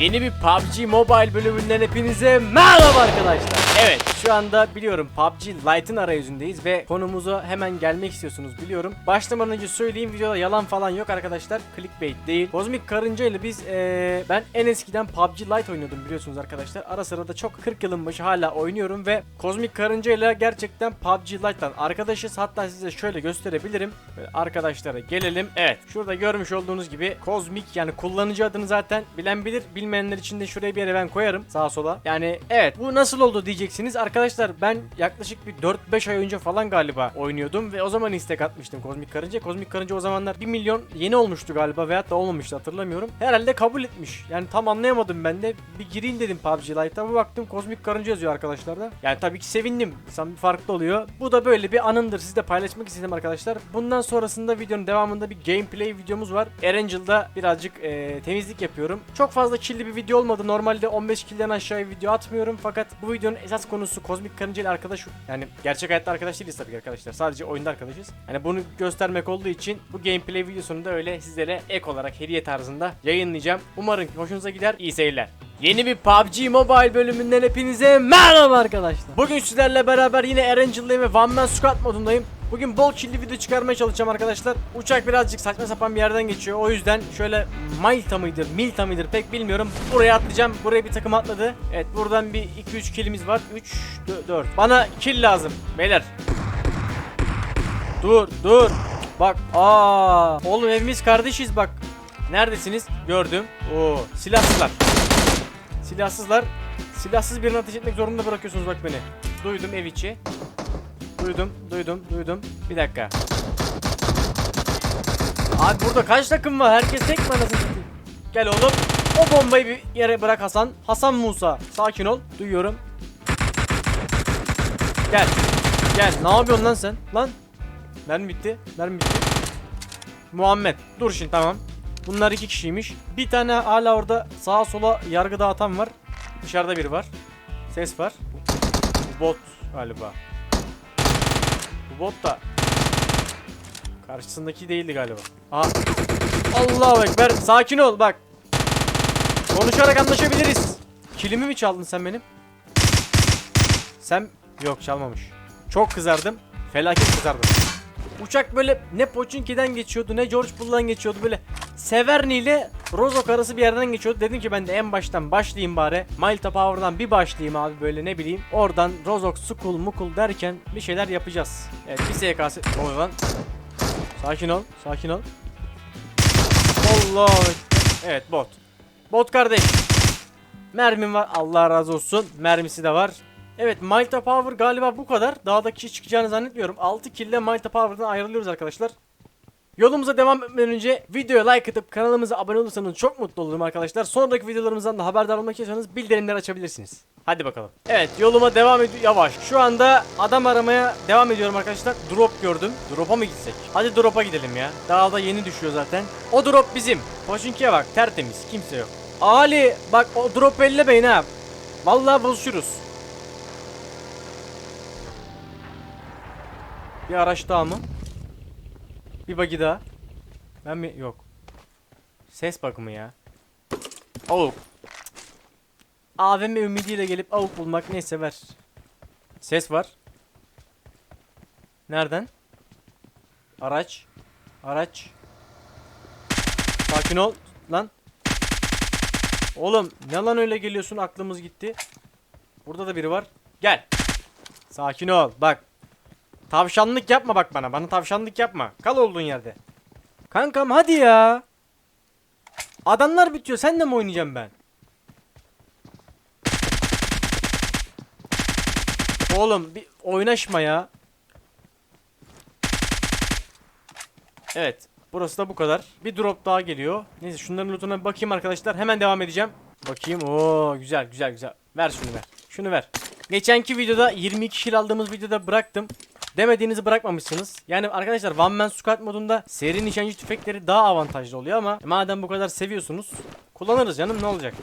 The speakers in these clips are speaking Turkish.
Yeni bir PUBG Mobile bölümünden hepinize merhaba arkadaşlar. Evet şu anda biliyorum PUBG Lite'ın arayüzündeyiz ve konumuza hemen gelmek istiyorsunuz biliyorum. Başlamadan önce söyleyeyim videoda yalan falan yok arkadaşlar. Clickbait değil. Kozmik Karınca ile biz eee, ben en eskiden PUBG Lite oynuyordum biliyorsunuz arkadaşlar. Ara sıra da çok 40 yılın başı hala oynuyorum ve Kozmik Karınca ile gerçekten PUBG Lite'dan arkadaşız. Hatta size şöyle gösterebilirim. Böyle arkadaşlara gelelim. Evet şurada görmüş olduğunuz gibi Kozmik yani kullanıcı adını zaten bilen bilir. Bilmeyenler için de şuraya bir yere ben koyarım sağa sola. Yani evet bu nasıl oldu diyeceksiniz. Arkadaşlar ben yaklaşık bir 4-5 ay önce falan galiba oynuyordum ve o zaman istek atmıştım Kozmik Karınca. Kozmik Karınca o zamanlar 1 milyon yeni olmuştu galiba veyahut da olmamıştı hatırlamıyorum. Herhalde kabul etmiş. Yani tam anlayamadım ben de. Bir gireyim dedim PUBG Lite'a. Bir baktım Kozmik Karınca yazıyor arkadaşlar da. Yani tabii ki sevindim. İnsan bir farklı oluyor. Bu da böyle bir anındır. Sizle paylaşmak istedim arkadaşlar. Bundan sonrasında videonun devamında bir gameplay videomuz var. Erangel'da birazcık e, temizlik yapıyorum. Çok fazla killi bir video olmadı. Normalde 15 killden aşağıya video atmıyorum. Fakat bu videonun esas konusu Kozmik Karınca ile arkadaş. Yani gerçek hayatta arkadaş değiliz tabii ki arkadaşlar. Sadece oyunda arkadaşız. Yani bunu göstermek olduğu için bu gameplay videosunu da öyle sizlere ek olarak hediye tarzında yayınlayacağım. Umarım hoşunuza gider. İyi seyirler. Yeni bir PUBG Mobile bölümünden hepinize merhaba arkadaşlar. Bugün sizlerle beraber yine Erangel'dayım ve One Man Squad modundayım. Bugün bol killi video çıkarmaya çalışacağım arkadaşlar. Uçak birazcık saçma sapan bir yerden geçiyor. O yüzden şöyle Malta mıdır, Milta mıdır pek bilmiyorum. Buraya atlayacağım. Buraya bir takım atladı. Evet buradan bir 2-3 killimiz var. 3, 4. Bana kill lazım. Beyler. Dur, dur. Bak. Aa, oğlum evimiz kardeşiz bak. Neredesiniz? Gördüm. Oo, silahsızlar. Silahsızlar. Silahsız birini ateş etmek zorunda bırakıyorsunuz bak beni. Duydum ev içi. Duydum, duydum, duydum. Bir dakika. Abi burada kaç takım var? Herkes tek mi anasını? Gel oğlum. O bombayı bir yere bırak Hasan. Hasan Musa. Sakin ol. Duyuyorum. Gel. Gel. Ne yapıyorsun lan sen? Lan. Mermi bitti. Mermi bitti. Muhammed. Dur şimdi tamam. Bunlar iki kişiymiş. Bir tane hala orada sağa sola yargı dağıtan var. Dışarıda biri var. Ses var. Bot galiba. Bot da karşısındaki değildi galiba. Aha. Allahu ekber. Sakin ol bak. Konuşarak anlaşabiliriz. Kilimi mi çaldın sen benim? Sen yok çalmamış. Çok kızardım. Felaket kızardım. Uçak böyle ne Pochinki'den geçiyordu ne George Bull'dan geçiyordu böyle Severny ile Rozok arası bir yerden geçiyordu. Dedim ki ben de en baştan başlayayım bari. Malta Power'dan bir başlayayım abi böyle ne bileyim. Oradan Rozok, Skul, Mukul derken bir şeyler yapacağız. Evet bir SKS... Ne lan? Sakin ol, sakin ol. Allah Evet bot. Bot kardeş. Mermim var Allah razı olsun. Mermisi de var. Evet Malta Power galiba bu kadar. Daha çıkacağını zannetmiyorum. 6 kill ile Malta Power'dan ayrılıyoruz arkadaşlar. Yolumuza devam etmeden önce videoya like atıp kanalımıza abone olursanız çok mutlu olurum arkadaşlar. Sonraki videolarımızdan da haberdar olmak istiyorsanız bildirimleri açabilirsiniz. Hadi bakalım. Evet yoluma devam ediyor. Yavaş. Şu anda adam aramaya devam ediyorum arkadaşlar. Drop gördüm. Drop'a mı gitsek? Hadi drop'a gidelim ya. Daha da yeni düşüyor zaten. O drop bizim. Poşinki'ye bak tertemiz. Kimse yok. Ali bak o drop ellemeyin ha. Vallahi buluşuruz. Bir araç daha mı? Bir bagi daha. Ben mi? Yok. Ses bakımı ya. Avuk. AVM ümidiyle gelip avuk bulmak ne sever. Ses var. Nereden? Araç. Araç. Sakin ol. Lan. Oğlum ne lan öyle geliyorsun aklımız gitti. Burada da biri var. Gel. Sakin ol. Bak. Tavşanlık yapma bak bana. Bana tavşanlık yapma. Kal olduğun yerde. Kankam hadi ya. Adamlar bitiyor. Sen de mi oynayacağım ben? Oğlum bir oynaşma ya. Evet. Burası da bu kadar. Bir drop daha geliyor. Neyse şunların lootuna bir bakayım arkadaşlar. Hemen devam edeceğim. Bakayım. Oo güzel güzel güzel. Ver şunu ver. Şunu ver. Geçenki videoda 22 kill aldığımız videoda bıraktım. Demediğinizi bırakmamışsınız. Yani arkadaşlar One Man Squad modunda seri nişancı tüfekleri daha avantajlı oluyor ama madem bu kadar seviyorsunuz kullanırız canım ne olacak.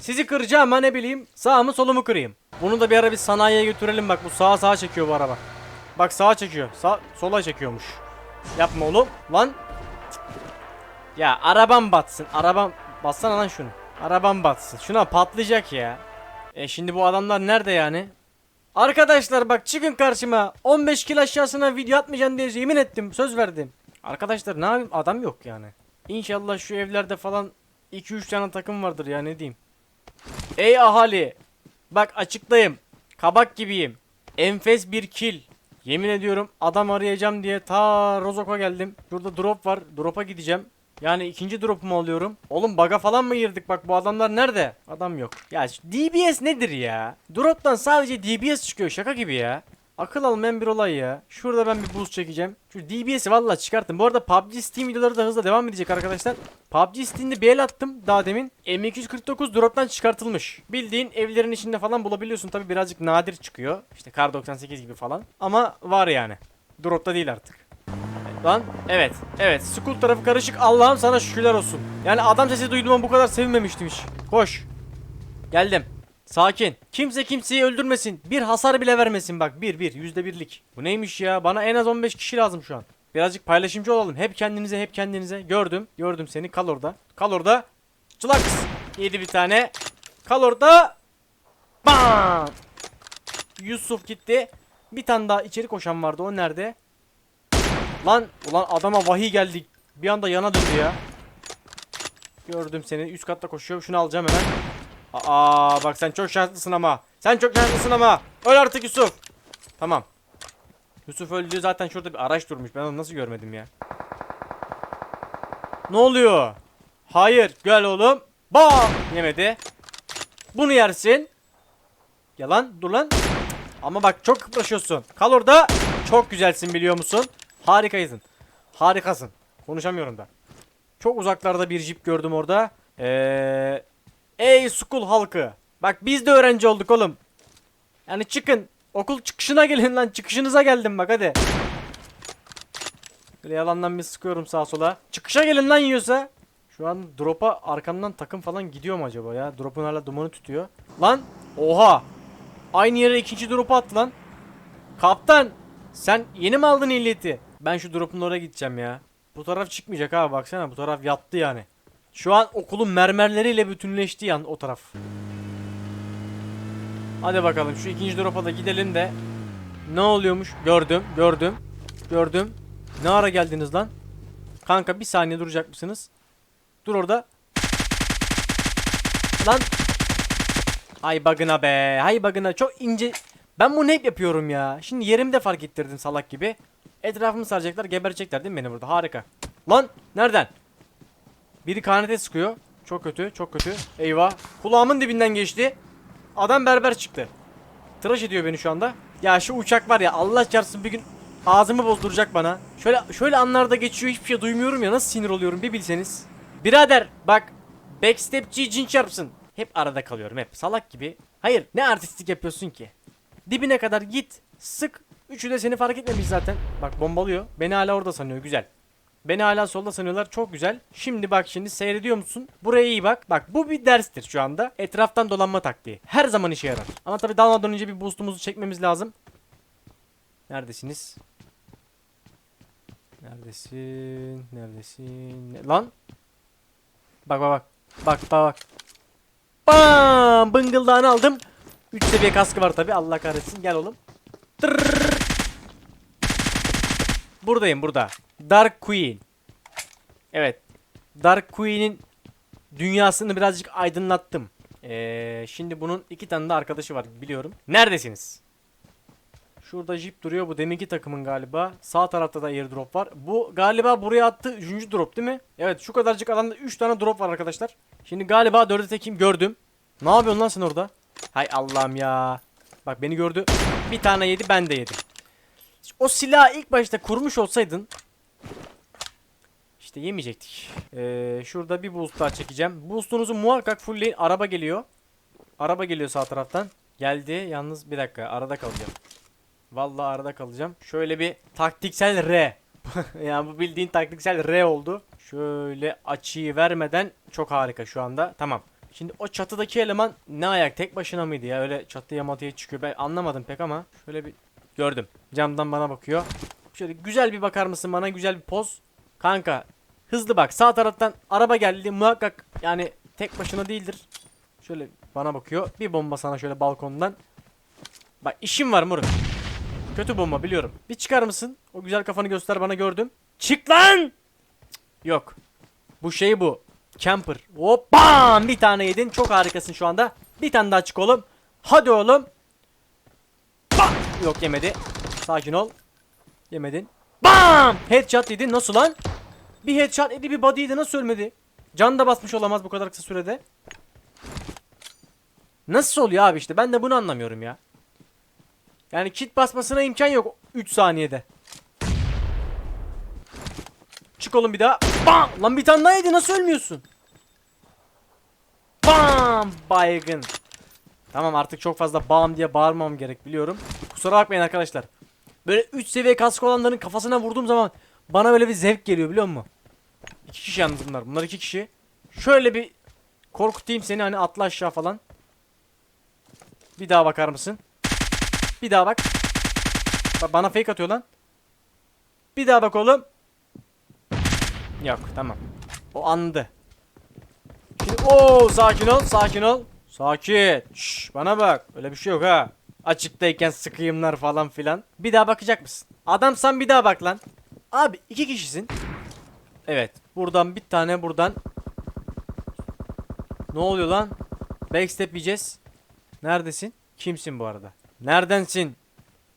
Sizi kıracağım ama ne bileyim sağ mı solumu kırayım. Bunu da bir ara bir sanayiye götürelim bak bu sağa sağa çekiyor bu araba. Bak sağa çekiyor. Sağ, sola çekiyormuş. Yapma oğlum. Lan. Ya arabam batsın. Arabam bassana lan şunu. Arabam batsın. Şuna patlayacak ya. E şimdi bu adamlar nerede yani? Arkadaşlar bak çıkın karşıma. 15 kilo aşağısına video atmayacağım diye yemin ettim. Söz verdim. Arkadaşlar ne yapayım? Adam yok yani. İnşallah şu evlerde falan 2-3 tane takım vardır ya ne diyeyim. Ey ahali. Bak açıklayayım. Kabak gibiyim. Enfes bir kill. Yemin ediyorum adam arayacağım diye ta Rozok'a geldim. Şurada drop var. Drop'a gideceğim. Yani ikinci drop'umu alıyorum. Oğlum baga falan mı girdik? Bak bu adamlar nerede? Adam yok. Ya DBS nedir ya? Drop'tan sadece DBS çıkıyor. Şaka gibi ya. Akıl almayan bir olay ya. Şurada ben bir boost çekeceğim. Şu DBS'i valla çıkarttım. Bu arada PUBG Steam videoları da hızla devam edecek arkadaşlar. PUBG Steam'de bir el attım daha demin. M249 drop'tan çıkartılmış. Bildiğin evlerin içinde falan bulabiliyorsun. Tabi birazcık nadir çıkıyor. İşte Kar 98 gibi falan. Ama var yani. Drop'ta değil artık. Lan evet evet Skull tarafı karışık Allah'ım sana şükürler olsun. Yani adam sesi duyduğuma bu kadar sevinmemiştim hiç. Koş. Geldim. Sakin. Kimse kimseyi öldürmesin. Bir hasar bile vermesin bak. Bir bir. Yüzde birlik. Bu neymiş ya? Bana en az 15 kişi lazım şu an. Birazcık paylaşımcı olalım. Hep kendinize hep kendinize. Gördüm. Gördüm seni. Kal orada. Kal orada. Çılaks. Yedi bir tane. Kal orada. Bam. Yusuf gitti. Bir tane daha içeri koşan vardı. O nerede? Lan ulan adama vahiy geldi. Bir anda yana döndü ya. Gördüm seni. Üst katta koşuyor. Şunu alacağım hemen. Aa bak sen çok şanslısın ama. Sen çok şanslısın ama. Öl artık Yusuf. Tamam. Yusuf öldü zaten şurada bir araç durmuş. Ben onu nasıl görmedim ya? Ne oluyor? Hayır. Gel oğlum. Bam. Yemedi. Bunu yersin. Yalan. Dur lan. Ama bak çok kıpraşıyorsun. Kal orada. Çok güzelsin biliyor musun? Harikaysın. Harikasın. Konuşamıyorum da. Çok uzaklarda bir jip gördüm orada. Eee... Ey school halkı. Bak biz de öğrenci olduk oğlum. Yani çıkın. Okul çıkışına gelin lan. Çıkışınıza geldim bak hadi. Böyle yalandan bir sıkıyorum sağa sola. Çıkışa gelin lan yiyorsa. Şu an drop'a arkamdan takım falan gidiyor mu acaba ya? Drop'un hala dumanı tutuyor. Lan. Oha. Aynı yere ikinci drop'u attı lan. Kaptan. Sen yeni mi aldın ehliyeti? Ben şu drop'un oraya gideceğim ya. Bu taraf çıkmayacak abi baksana. Bu taraf yattı yani. Şu an okulun mermerleriyle bütünleşti yan o taraf. Hadi bakalım şu ikinci drop'a da gidelim de ne oluyormuş gördüm gördüm gördüm. Ne ara geldiniz lan? Kanka bir saniye duracak mısınız? Dur orada. Lan. Hay bug'ına be. Hay bug'ına çok ince. Ben bunu hep yapıyorum ya. Şimdi yerimi de fark ettirdim salak gibi. Etrafımı saracaklar geberecekler değil mi beni burada? Harika. Lan nereden? Biri kanete sıkıyor. Çok kötü, çok kötü. Eyvah. Kulağımın dibinden geçti. Adam berber çıktı. Tıraş ediyor beni şu anda. Ya şu uçak var ya Allah çarpsın bir gün ağzımı bozduracak bana. Şöyle şöyle anlarda geçiyor hiçbir şey duymuyorum ya nasıl sinir oluyorum bir bilseniz. Birader bak backstepçi cin çarpsın. Hep arada kalıyorum hep salak gibi. Hayır ne artistik yapıyorsun ki? Dibine kadar git sık. Üçü de seni fark etmemiş zaten. Bak bombalıyor. Beni hala orada sanıyor güzel. Beni hala solda sanıyorlar. Çok güzel. Şimdi bak şimdi seyrediyor musun? Buraya iyi bak. Bak bu bir derstir şu anda. Etraftan dolanma taktiği. Her zaman işe yarar. Ama tabii dalmadan önce bir boostumuzu çekmemiz lazım. Neredesiniz? Neredesin? Neredesin? Ne- Lan? Bak bak bak. Bak bak bak. Bam! Bıngıldağını aldım. 3 seviye kaskı var tabii. Allah kahretsin. Gel oğlum. Tırrrr. Buradayım burada. Dark Queen. Evet. Dark Queen'in dünyasını birazcık aydınlattım. Ee, şimdi bunun iki tane de arkadaşı var biliyorum. Neredesiniz? Şurada jeep duruyor. Bu deminki takımın galiba. Sağ tarafta da airdrop var. Bu galiba buraya attı 3. drop değil mi? Evet şu kadarcık alanda 3 tane drop var arkadaşlar. Şimdi galiba 4'e tekim gördüm. Ne yapıyorsun lan sen orada? Hay Allah'ım ya. Bak beni gördü. Bir tane yedi ben de yedim. O silahı ilk başta kurmuş olsaydın işte yemeyecektik. Ee, şurada bir boost daha çekeceğim. Boost'unuzu muhakkak fullleyin. Araba geliyor. Araba geliyor sağ taraftan. Geldi. Yalnız bir dakika arada kalacağım. Vallahi arada kalacağım. Şöyle bir taktiksel R. yani bu bildiğin taktiksel R oldu. Şöyle açıyı vermeden çok harika şu anda. Tamam. Şimdi o çatıdaki eleman ne ayak tek başına mıydı ya? Öyle çatıya matıya çıkıyor. Ben anlamadım pek ama. Şöyle bir gördüm. Camdan bana bakıyor. Şöyle güzel bir bakar mısın bana? Güzel bir poz. Kanka hızlı bak. Sağ taraftan araba geldi. Muhakkak yani tek başına değildir. Şöyle bana bakıyor. Bir bomba sana şöyle balkondan. Bak işim var moruk. Kötü bomba biliyorum. Bir çıkar mısın? O güzel kafanı göster bana gördüm. Çık lan! Cık, Yok. Bu şey bu. Camper. Hop bam! Bir tane yedin. Çok harikasın şu anda. Bir tane daha çık oğlum. Hadi oğlum. Bam! Yok yemedi. Sakin ol. Yemedin. Bam! Headshot yedin. Nasıl lan? Bir headshot yedi bir body yedi. Nasıl ölmedi? Can da basmış olamaz bu kadar kısa sürede. Nasıl oluyor abi işte ben de bunu anlamıyorum ya. Yani kit basmasına imkan yok 3 saniyede. Çık oğlum bir daha. Bam! Lan bir tane daha yedi nasıl ölmüyorsun? Bam! Baygın. Tamam artık çok fazla bam diye bağırmam gerek biliyorum. Kusura bakmayın arkadaşlar. Böyle 3 seviye kask olanların kafasına vurduğum zaman bana böyle bir zevk geliyor biliyor musun? İki kişi yalnız bunlar. Bunlar iki kişi. Şöyle bir korkutayım seni hani atla aşağı falan. Bir daha bakar mısın? Bir daha bak. Ba- bana fake atıyor lan. Bir daha bak oğlum. Yok tamam. O andı. Şimdi o sakin ol sakin ol. Sakin. Şş, bana bak. Öyle bir şey yok ha. Açıktayken sıkıyımlar falan filan. Bir daha bakacak mısın? Adamsan bir daha bak lan. Abi iki kişisin. Evet. Buradan bir tane buradan. Ne oluyor lan? Backstep yiyeceğiz. Neredesin? Kimsin bu arada? Neredensin?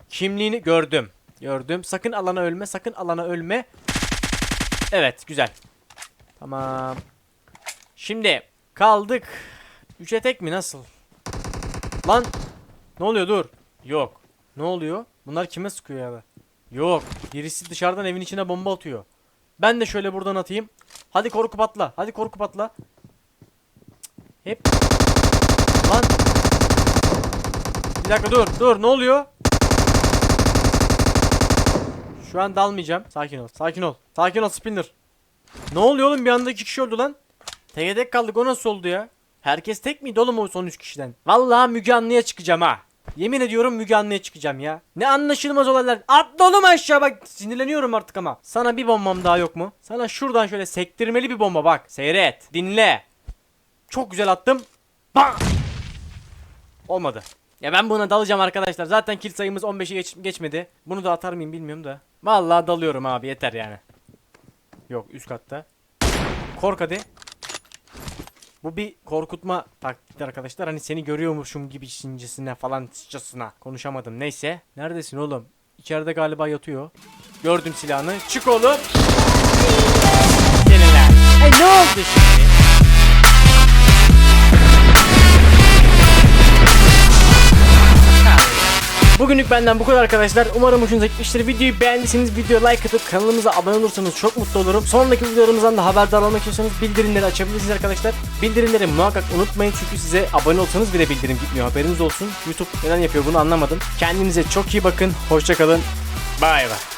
Kimliğini gördüm. Gördüm. Sakın alana ölme. Sakın alana ölme. Evet. Güzel. Tamam. Şimdi kaldık. Üçe tek mi? Nasıl? Lan. Ne oluyor? Dur. Yok. Ne oluyor? Bunlar kime sıkıyor ya? be? Yok. Birisi dışarıdan evin içine bomba atıyor. Ben de şöyle buradan atayım. Hadi korku patla. Hadi korku patla. Hep. Lan. Bir dakika dur. Dur. Ne oluyor? Şu an dalmayacağım. Sakin ol. Sakin ol. Sakin ol Spinner. Ne oluyor oğlum? Bir anda iki kişi öldü lan. Teke tek kaldık. O nasıl oldu ya? Herkes tek miydi oğlum o son üç kişiden? Vallahi Müge Anlı'ya çıkacağım ha. Yemin ediyorum Müge Anlı'ya çıkacağım ya. Ne anlaşılmaz olaylar. Atla oğlum aşağı bak. Sinirleniyorum artık ama. Sana bir bombam daha yok mu? Sana şuradan şöyle sektirmeli bir bomba bak. Seyret. Dinle. Çok güzel attım. Bam! Olmadı. Ya ben buna dalacağım arkadaşlar. Zaten kill sayımız 15'i geç- geçmedi. Bunu da atar mıyım bilmiyorum da. Vallahi dalıyorum abi yeter yani. Yok üst katta. Kork hadi. Bu bir korkutma taktiktir arkadaşlar. Hani seni görüyormuşum gibi şincesine falan sıçasına. Konuşamadım. Neyse. Neredesin oğlum? İçeride galiba yatıyor. Gördüm silahını. Çık oğlum. Seneler. E ne oldu şimdi? Bugünlük benden bu kadar arkadaşlar. Umarım hoşunuza gitmiştir. Videoyu beğendiyseniz videoya like atıp kanalımıza abone olursanız çok mutlu olurum. Sonraki videolarımızdan da haberdar olmak istiyorsanız bildirimleri açabilirsiniz arkadaşlar. Bildirimleri muhakkak unutmayın çünkü size abone olsanız bile bildirim gitmiyor. Haberiniz olsun. YouTube neden yapıyor bunu anlamadım. Kendinize çok iyi bakın. Hoşçakalın. Bay bay.